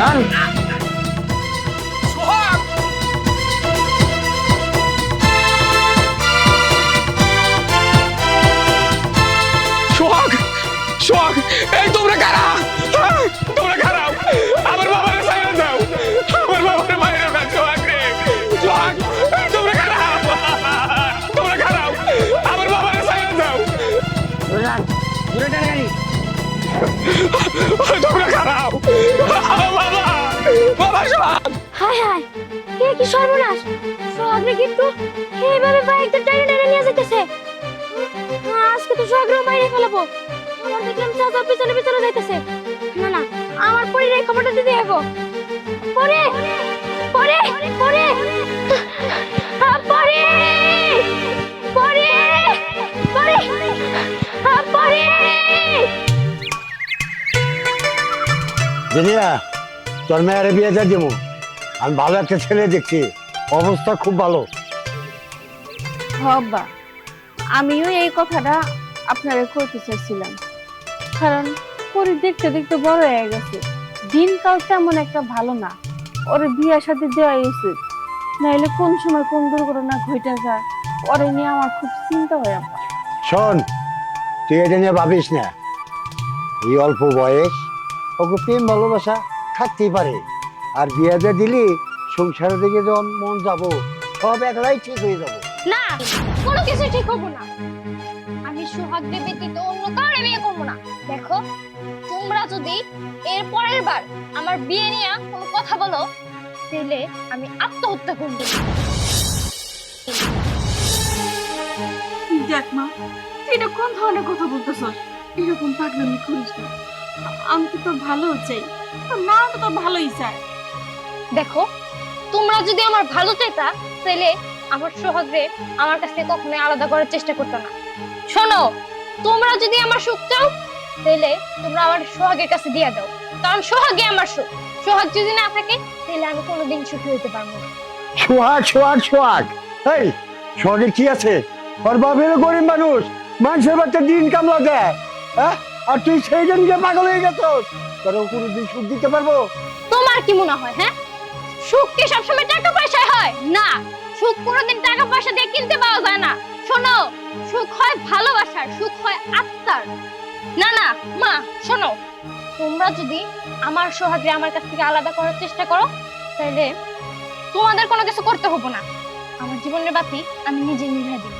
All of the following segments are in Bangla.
সোহাগ হায় হায় কে কি সর্বনাশ? সোহাগরে কিন্তু এইভাবে বাইকটা টাইনে টাইনে নিয়ে যেতেছে আজকে তো সোহাগরে মাইরে ফেলাবো। আমার দেখলাম চাচা পিছনে পিছনে যাইতেছে। না না, আমার পরিরে খবরটা দিতে হবে পরে পরে পরে পরে পরে পরে পরে। দিদিয়া তোর মেয়ের বিয়ে দিয়ে দেবো আমি ভালো একটা ছেলে দেখছি। অবস্থা খুব ভালো। হব্বা আমিও এই কথাটা আপনারে কইতে চাইছিলাম। কারণ পরি দেখতে দেখতে বড় হয়ে গেছে। দিনকাল তেমন একটা ভালো না। ওর বিয়ের সাথে দেওয়াই উচিত। নাইলে কোন সময় কোন দুর্ঘটনা ঘটে যায় ওরে নিয়ে আমার খুব চিন্তা হয় আব্বা। শোন তুই এটা নিয়ে ভাবিস না। এই অল্প বয়স ওকে প্রেম ভালোবাসা থাকতেই পারে। আর বিয়ে দিয়ে দিলি সংসারের দিকে যখন মন যাব সব একলাই ঠিক হয়ে যাব। না কোনো কিছু ঠিক হব না। আমি সোহাগ ব্যতীত অন্য কাউরে বিয়ে করব না। দেখো তোমরা যদি এর পরের বার আমার বিয়ে নিয়ে কোনো কথা বলো তাহলে আমি আত্মহত্যা করব। দেখ মা এটা কোন ধরনের কথা বলতেছস এরকম পাগলামি করিস না। আমি তো তোর ভালো চাই। তোর মা তো তোর ভালোই চায় দেখো তোমরা যদি আমার ভালো চাইতা তাহলে আমার সোহাগরে আমার কাছ থেকে কখনোই আলাদা করার চেষ্টা করতে না। শোনো তোমরা যদি আমার সুখ চাও তাহলে তোমরা আমার সোহাগের কাছে দিয়ে দাও। কারণ সোহাগে আমার সুখ। সোহাগ যদি না থাকে তাহলে আমি কোনোদিন সুখী হতে পারব না। সোহাগ সোহাগ সোহাগ। এই সোহাগে কি আছে? ওর বাপেরও গরিব মানুষ। মানুষের বাচ্চা দিন কামলা দেয়। হ্যাঁ? আর তুই সেই জন্য পাগল হয়ে গেছ তোর কোনোদিন সুখ দিতে পারব? তোমার কি মনে হয় হ্যাঁ? সুখ কি সবসময় টাকা পয়সায় হয়। না, সুখ কোনোদিন টাকা পয়সা দিয়ে কিনতে পাওয়া যায় না। শোনো, সুখ হয় ভালোবাসার, সুখ হয় আত্মার। না না, মা, শোনো, তোমরা যদি আমার সোহাগে আমার কাছ থেকে আলাদা করার চেষ্টা করো তাহলে তোমাদের কোনো কিছু করতে হব না। আমার জীবনের বাতি আমি নিজে নিভাই দিই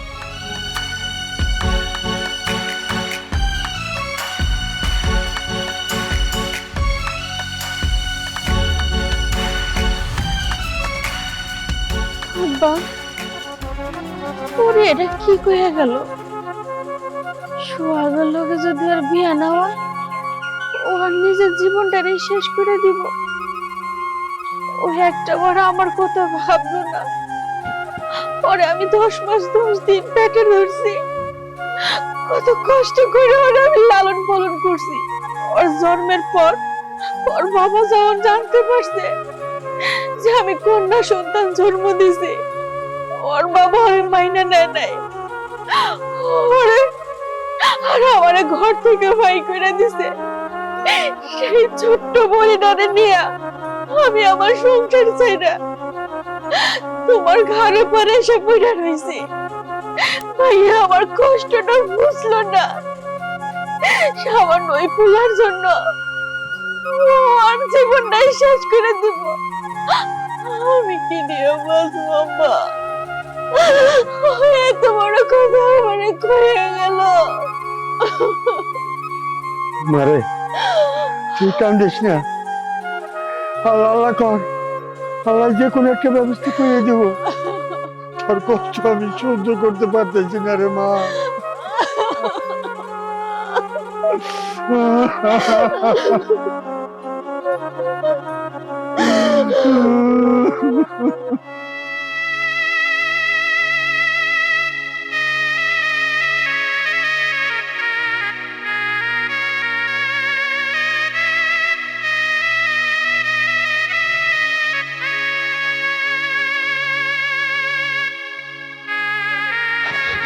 ওরে, এটা কি গেল? লোকে যদি আর বিয়া না হয়, ও আর নিজের শেষ করে দিব। ও একটা বার আমার কথা ভাবলো না। পরে আমি দশ মাস, দশ দিন পেটে ধরছি। কত কষ্ট করে ওরে আমি লালন পালন করছি। ওর জন্মের পর, ওর বাবা যখন জানতে পারছে যে আমি কন্যা সন্তান জন্ম দিছি। ওর বাবা আমি মাইনা নেয় ওরে, আর আমারে ঘর থেকে ভাই করে দিছে। সেই ছোট্ট বলিদানে নিয়ে আমি আমার সংসার না। তোমার ঘরে পরে এসে পড়ে রয়েছি ভাইয়া আমার কষ্টটা বুঝলো না। সামান্য ওই ফুলার জন্য আর জীবনটাই শেষ করে দিব। আমি কি নিয়ে বাঁচবো মা এত বড় কথা আমারে কয়ে গেল। মারে তুই কান্দিস না? আল্লাহ আল্লাহ কর। আল্লাহ যে কোনো একটা ব্যবস্থা করে দেবো। তোর কষ্ট আমি সহ্য করতে পারতেছি না রে মা।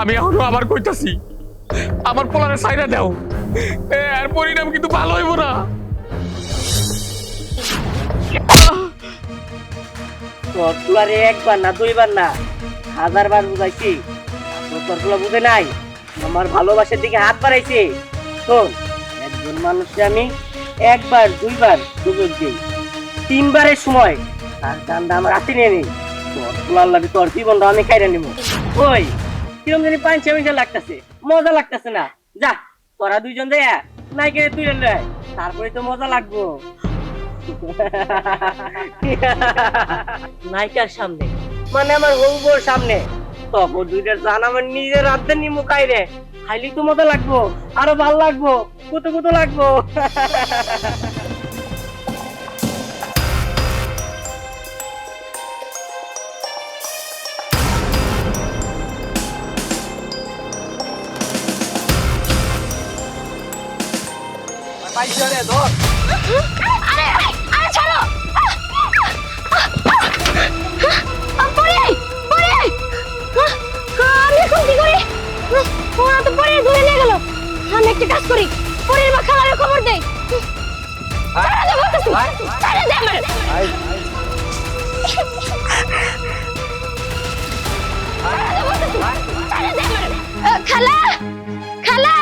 আমি এখনও আবার কইতাছি আমার পোলারে সাইরা দাও। এ, আর পরিণাম কিন্তু ভালো হইব না। একবার না দুইবার না হাজার বার বুঝাইছি বুঝে নাই আমার ভালোবাসার দিকে হাত বাড়াইছে। শোন একজন মানুষকে আমি একবার দুইবার সুযোগ দিই। তিনবারের সময় তার দান্দা আমার হাতে নিয়ে নিই তোর লাগে তোর জীবনটা আমি খাইরে নিব। ওই কিরম জানি পাঁচশো মিশা লাগতেছে। মজা লাগতেছে না। যা তোরা দুইজন দেয়া, নাইকে তুই লয়। তারপরে তো মজা লাগবো। নায়িকার সামনে মানে আমার হবুর সামনে। তখন দুইটার জান আমার নিজের রাতে নিমু কাইরে। খাইলি তো মজা লাগবো, আরও ভালো লাগবো কত কত লাগবো। আরে আরে ছাড়ো পরে পরে আমি এখন কি করি ওরা তো পরে ধরে। নিয়ে গেল আমি একটা কাজ করি পরের মা খালারে খবর দেই ছাড়া দে বলতেছি ছাড়া দে আমার খালা! খালা!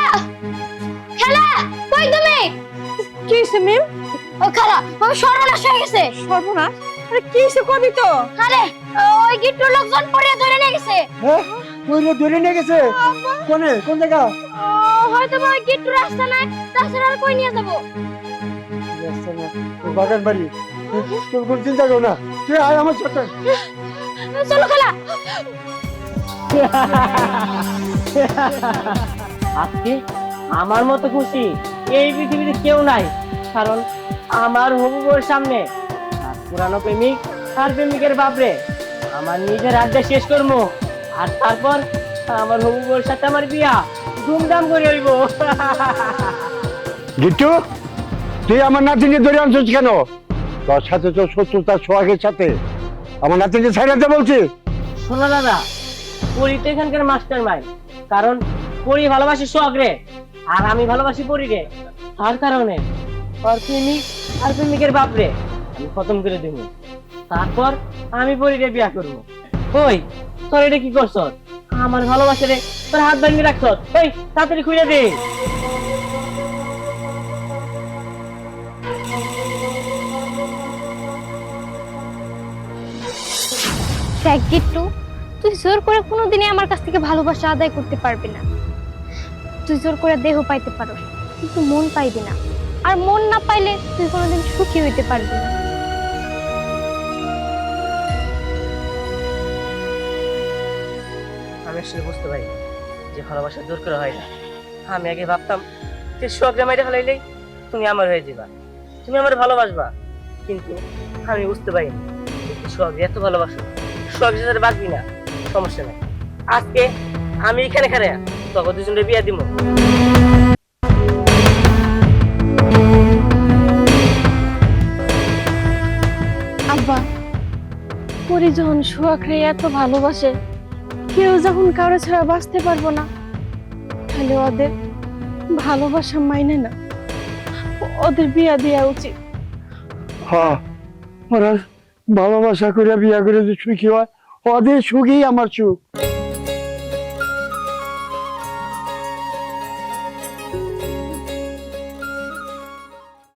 খালা! কই তুমি? কি হইছে মিম? ও খালা ও সর্বনাশ হয়ে গেছে। সর্বনাশ? আরে কি হইছে কবি তো? আরে ওই গিট্টু লোকজন পরে ধরে নিয়ে গেছে। হ্যাঁ ধরে ধরে নিয়ে গেছে? কোনে? কোন জায়গা? হয়তো ওই গিট্টু রাস্তা নাই তাছাড়া আর কই নিয়ে যাব? রাস্তা না, বাগান বাড়ি। তোর কোন চিন্তা করো না। তুই আয় আমার সাথে। চলো খালা। আজকে আমার মতো খুশি? এই পৃথিবীতে কেউ নাই কারণ আমার হবু বউর সামনে আর পুরানো প্রেমিক আর প্রেমিকের বাপরে আমার নিজের আড্ডা শেষ করব আর তারপর আমার হবু বউর সাথে আমার বিয়া ধুমধাম করে হইব। গিট্টু তুই আমার নাতিকে ধরে আনছিস কেন? তোর সাথে তো শত্রুতার সোহাগের সাথে। আমার নাতিকে ছাইড়াতে বলছি। শোনো দাদা পরি তো এখানকার মাস্টার মাইন্ড কারণ পরি ভালোবাসি সোহাগরে আর আমি ভালোবাসি পরিরে তার কারণে। আর প্রেমিক আর প্রেমিকের বাপরে আমি খতম করে দিব। তারপর আমি পরিরে বিয়া করব। ওই, তোর এটা কি করছ? আমার ভালোবাসা রে, তোর হাত ভাঙিয়ে রাখছ? এই, তাড়াতাড়ি খুঁজে দে। দেখ তুই জোর করে কোনোদিনই আমার কাছ থেকে ভালোবাসা আদায় করতে পারবি না। তুই জোর করে দেহ পাইতে পারোস, কিন্তু মন পাইবি না। আর মন না পাইলে তুই কোনোদিন সুখী হইতে পারবি না। আমি আসলে বুঝতে পারি যে ভালোবাসা দূর করে হয় না। আমি আগে ভাবতাম যে সোহাগরে মাইরে ফেলাইলেই তুমি আমার হয়ে যাবা তুমি আমার ভালোবাসবা। কিন্তু আমি বুঝতে পারিনি সোহাগ এত ভালোবাসো সাথে বাঁচবি না, সমস্যা নাই। আজকে আমি এখানে খারে তখন দুজনে বিয়া দিব আব্বা পরি যখন সোহাগরে এত ভালোবাসে কেউ যখন কারও ছাড়া বাঁচতে পারব না তাহলে ওদের ভালোবাসা মাইনে না। ওদের বিয়া দেওয়া উচিত। হ্যাঁ ওরা ভালোবাসা করে বিয়া করে যে সুখী হয়? ওদের সুখী আমার সুখ।